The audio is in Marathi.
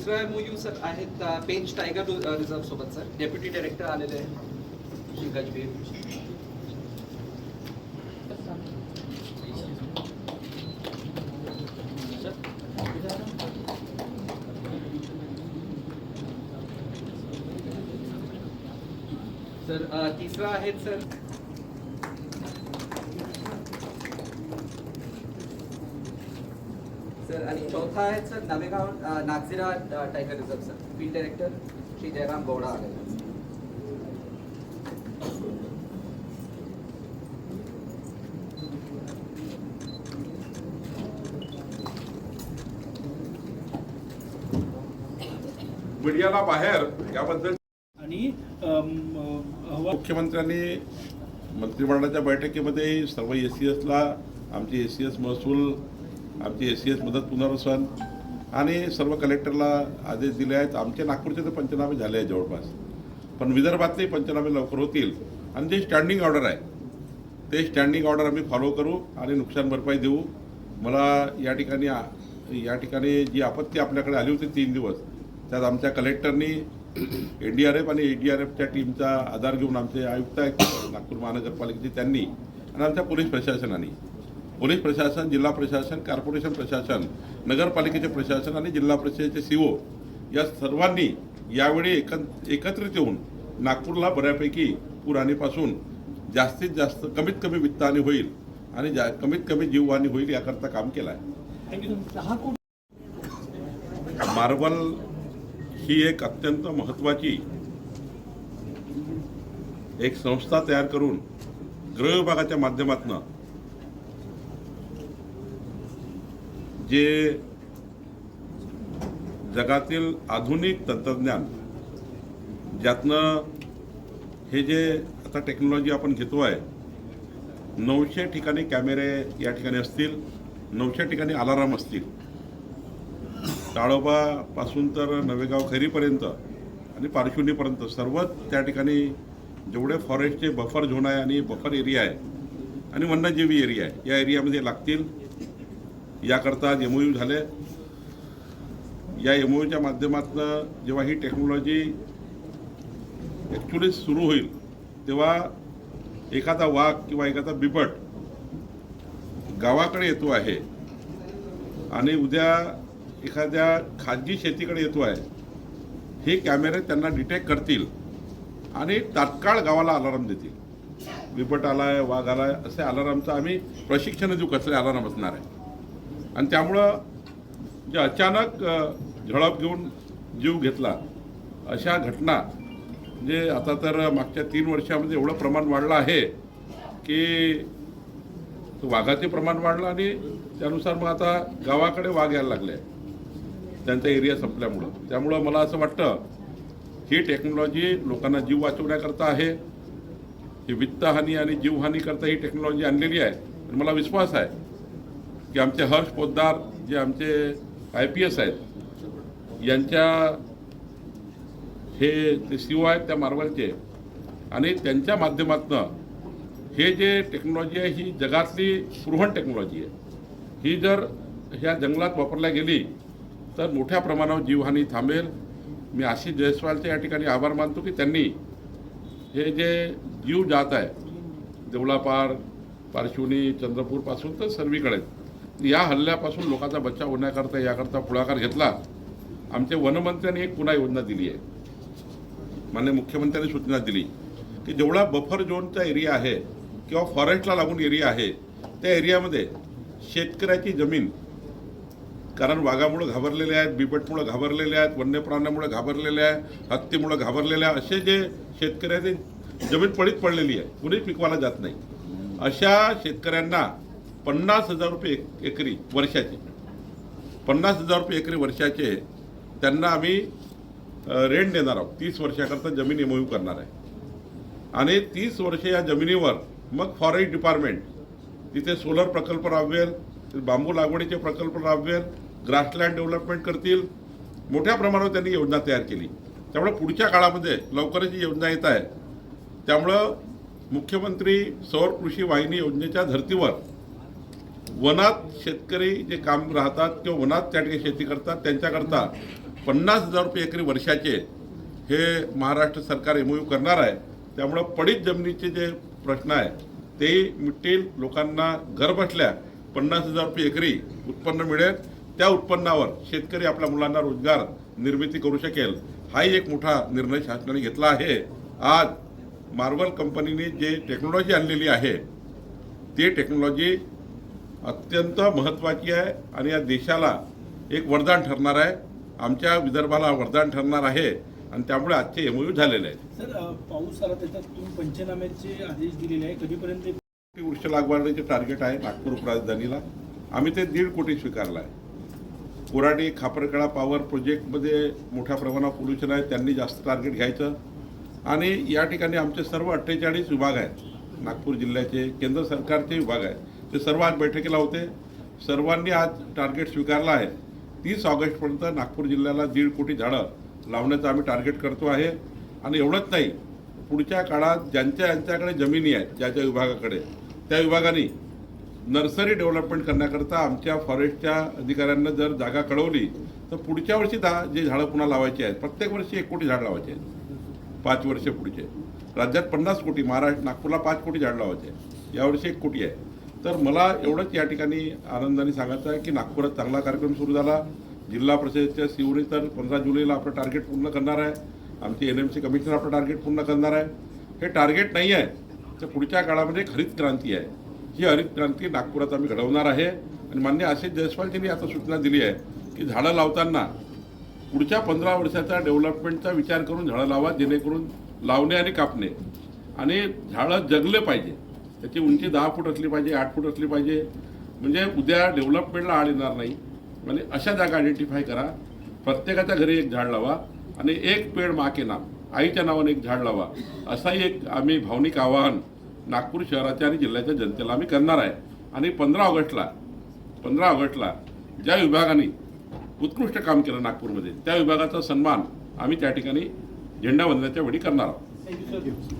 दुसरा एमओयू सर आहेत पेंच टायगर रिझर्व सोबत सर. डेप्युटी डायरेक्टर आलेले आहेत. श्री गजबीर सर तिसरा आहेत सर. सर आणि चौथा आहे sir Navegaon Nagzira tiger reserve sir field director Shri Jayaram Gowda आहेत. मीडियाला बाहेर याबद्दल आणि मुख्यमंत्र्यांनी मंत्रिमंडळाच्या बैठकीमध्ये सर्व एस सी एसला आमची एस सी एस महसूल आमची एस सी एस मदत पुनर्वसन आणि सर्व कलेक्टरला आदेश दिले आहेत. आमचे नागपूरचे तर पंचनामे झाले आहेत जवळपास. पण विदर्भातले पंचनामे लवकर होतील. आणि जे स्टँडिंग ऑर्डर आहे ते स्टँडिंग ऑर्डर आम्ही फॉलो करू आणि नुकसान भरपाई देऊ. मला या ठिकाणी या ठिकाणी जी आपत्ती आपल्याकडे आली होती तीन दिवस त्यात आमच्या कलेक्टरनी एन डी आर एफ आणि ए डी आर एफच्या टीमचा आधार घेऊन आमचे आयुक्त आहेत नागपूर महानगरपालिकेचे त्यांनी आणि आमच्या पोलीस प्रशासनाने. पोलीस प्रशासन जिल्हा प्रशासन कॉर्पोरेशन प्रशासन नगरपालिकेचे प्रशासन आणि जिल्हा परिषदेचे सी ओ या सर्वांनी यावेळी एक एकत्रित येऊन नागपूरला बऱ्यापैकी पूर आणीपासून जास्तीत जास्त कमीत कमी वित्तहानी होईल आणि जा कमीत कमी जीवहानी होईल याकरता काम केलं आहे थँक्यू मार्बल ही एक अत्यंत महत्त्वाची एक संस्था तयार करून गृह विभागाच्या माध्यमातून जे जगातील आधुनिक तंत्रज्ञान ज्यातनं हे जे आता टेक्नॉलॉजी आपण घेतो आहे नऊशे ठिकाणी कॅमेरे या ठिकाणी असतील नऊशे ठिकाणी अलाराम असतील. ताळोबापासून तर नवेगाव खैरीपर्यंत आणि पारशिवनीपर्यंत सर्वच त्या ठिकाणी जेवढे फॉरेस्टचे बफर झोन आहे आणि बफर एरिया आहे आणि वन्यजीवी एरिया आहे या एरियामध्ये लागतील. याकरता आज एमओयू झाले. या एमओयूच्या माध्यमातून जेव्हा ही टेक्नॉलॉजी ॲक्च्युली सुरू होईल तेव्हा एखादा वाघ किंवा एखादा बिबट गावाकडे येतो आहे आणि उद्या एखाद्या खाजगी शेतीकडे येतो आहे हे कॅमेरे त्यांना डिटेक्ट करतील आणि तात्काळ गावाला अलाराम देतील. बिबट आलाय वाघ आलाय असे अलारामचं आम्ही प्रशिक्षण देऊ कसले अलाराम असणार आहे. आणि त्यामुळं जे अचानक झळप झडप घेऊन जीव घेतला अशा घटना म्हणजे आता तर मागच्या तीन वर्षामध्ये एवढं प्रमाण वाढलं आहे की वाघाचे प्रमाण वाढलं आणि त्यानुसार मग आता गावाकडे वाघ यायला लागले त्यांचा एरिया संपल्यामुळं. त्यामुळं मला असं वाटतं ही टेक्नॉलॉजी लोकांना जीव वाचवण्याकरता आहे ही वित्तहानी आणि जीवहानीकरता ही टेक्नॉलॉजी आणलेली आहे आणि मला विश्वास आहे की आमचे हर्ष पोद्दार जे आमचे आय पी एस आहेत यांच्या हे ते सीओ आहेत त्या मार्वलचे आणि त्यांच्या माध्यमातनं हे जे टेक्नॉलॉजी आहे ही जगातली प्रूव्हन टेक्नॉलॉजी आहे. ही जर ह्या जंगलात वापरल्या गेली तर मोठ्या प्रमाणावर जीवहानी थांबेल. मी आशिष जयस्वालचे या ठिकाणी आभार मानतो की त्यांनी हे जे जीव जात आहे देवळापार पारशिवनी चंद्रपूरपासून तर सर्वीकडे या हल्ल्यापासून लोकांचा बचाव होण्याकरता याकरता पुढाकार घेतला. आमचे वनमंत्र्यांनी एक पुन्हा योजना दिली आहे. माननीय मुख्यमंत्र्यांनी सूचना दिली की जेवढा बफर झोनचा एरिया आहे किंवा फॉरेस्टला लागून एरिया आहे त्या एरियामध्ये शेतकऱ्याची जमीन कारण वाघामुळं घाबरलेले आहेत बिबटमुळं घाबरलेले आहेत वन्य प्राण्यामुळे घाबरलेले आहे हत्तीमुळं घाबरलेले आहे असे जे शेतकऱ्याची जमीन पडीत पडलेली आहे कुणीच पिकवायला जात नाही. अशा शेतकऱ्यांना पन्नास हजार रुपये एक एकरी वर्षाचे. पन्नास हजार रुपये एकरी वर्षाचे त्यांना आम्ही रेंट देणार आहोत. तीस वर्षाकरता जमीन एमओयू करणार आहे. आणि तीस वर्ष या जमिनीवर मग फॉरेस्ट डिपार्टमेंट तिथे सोलर प्रकल्प राबवेल बांबू लागवडीचे प्रकल्प राबवेल ग्रासलँड डेव्हलपमेंट करतील. मोठ्या प्रमाणावर त्यांनी योजना तयार केली. त्यामुळे पुढच्या काळामध्ये लवकरच ही योजना येत आहे. त्यामुळं मुख्यमंत्री सौर कृषी वाहिनी योजनेच्या धर्तीवर वनात शेतकरी जे काम राहतात किंवा वनात त्या ठिकाणी शेती करतात त्यांच्याकरता पन्नास हजार रुपये एकरी वर्षाचे हे महाराष्ट्र सरकार एमओयू करणार आहे. त्यामुळं पडीत जमिनीचे जे प्रश्न आहे ते मिटतील. लोकांना घर बसल्या पन्नास हजार रुपये एकरी उत्पन्न मिळेल. त्या उत्पन्नावर शेतकरी आपल्या मुलांना रोजगार निर्मिती करू शकेल. हाही एक मोठा निर्णय शासनाने घेतला आहे. आज मार्वल कंपनीने जे टेक्नॉलॉजी आणलेली आहे ती टेक्नॉलॉजी अत्यंत महत्त्वाची आहे आणि या देशाला एक वरदान ठरणार आहे. आमच्या विदर्भाला वरदान ठरणार आहे आणि त्यामुळे आजचे एमओयू झालेले आहेत. सर पाऊस आला त्याच्यात तुम्ही पंचनाम्याचे आदेश दिलेले आहे. कधीपर्यंत वृक्ष लागवडीचे टार्गेट आहे नागपूर उपराजधानीला आम्ही ते दीड कोटी स्वीकारलं आहे कोराडी खापरकडा पॉवर प्रोजेक्टमध्ये मोठ्या प्रमाणात पोल्युशन आहे. त्यांनी जास्त टार्गेट घ्यायचं. आणि या ठिकाणी आमचे सर्व अठ्ठेचाळीस विभाग आहेत. नागपूर जिल्ह्याचे केंद्र सरकारचे विभाग आहेत. ते सर्व आज बैठकीला होते. सर्वांनी आज टार्गेट स्वीकारला आहे. तीस ऑगस्टपर्यंत नागपूर जिल्ह्याला दीड कोटी झाडं लावण्याचं आम्ही टार्गेट करतो आहे. आणि एवढंच नाही पुढच्या काळात ज्यांच्या यांच्याकडे जमिनी आहेत ज्या ज्या विभागाकडे त्या विभागाने नर्सरी डेव्हलपमेंट करण्याकरता आमच्या फॉरेस्टच्या अधिकाऱ्यांना जर जागा कळवली तर पुढच्या वर्षी दहा जे झाडं पुन्हा लावायची आहेत प्रत्येक वर्षी एक कोटी झाड लावायचे आहेत. पाच वर्ष पुढचे. राज्यात पन्नास कोटी महाराष्ट्र नागपूरला पाच कोटी झाड लावायचे आहे यावर्षी एक कोटी आहे. तर मला एवढंच या ठिकाणी आनंदाने सांगायचं आहे की नागपुरात चांगला कार्यक्रम सुरू झाला. जिल्हा परिषदेच्या शिवरी तर पंधरा जुलैला आपलं टार्गेट पूर्ण करणार आहे. आमची एन एम सी कमिशनर आपलं टार्गेट पूर्ण करणार आहे. हे टार्गेट नाही आहे. तर पुढच्या काळामध्ये हरित क्रांती आहे. ही हरित क्रांती नागपुरात आम्ही घडवणार आहे. आणि मान्य आशिष जयस्वालजींनी आता सूचना दिली आहे की झाडं लावताना पुढच्या पंधरा वर्षाचा डेव्हलपमेंटचा विचार करून झाडं लावा जेणेकरून लावणे आणि कापणे. आणि झाडं जगले पाहिजे. त्याची उंची दहा फूट असली पाहिजे आठ फूट असली पाहिजे. म्हणजे उद्या डेव्हलपमेंटला आड येणार नाही. म्हणजे अशा जागा आयडेंटिफाय करा. प्रत्येकाच्या घरी एक झाड लावा आणि एक पेड मा के नाम आईच्या नावाने एक झाड लावा. असाही एक आम्ही भावनिक आवाहन नागपूर शहराच्या आणि जिल्ह्याच्या जनतेला आम्ही करणार आहे. आणि पंधरा ऑगस्टला पंधरा ऑगस्टला ज्या विभागाने उत्कृष्ट काम केलं नागपूरमध्ये त्या विभागाचा सन्मान आम्ही त्या ठिकाणी झेंडावंदनाच्या वेळी करणार आहोत.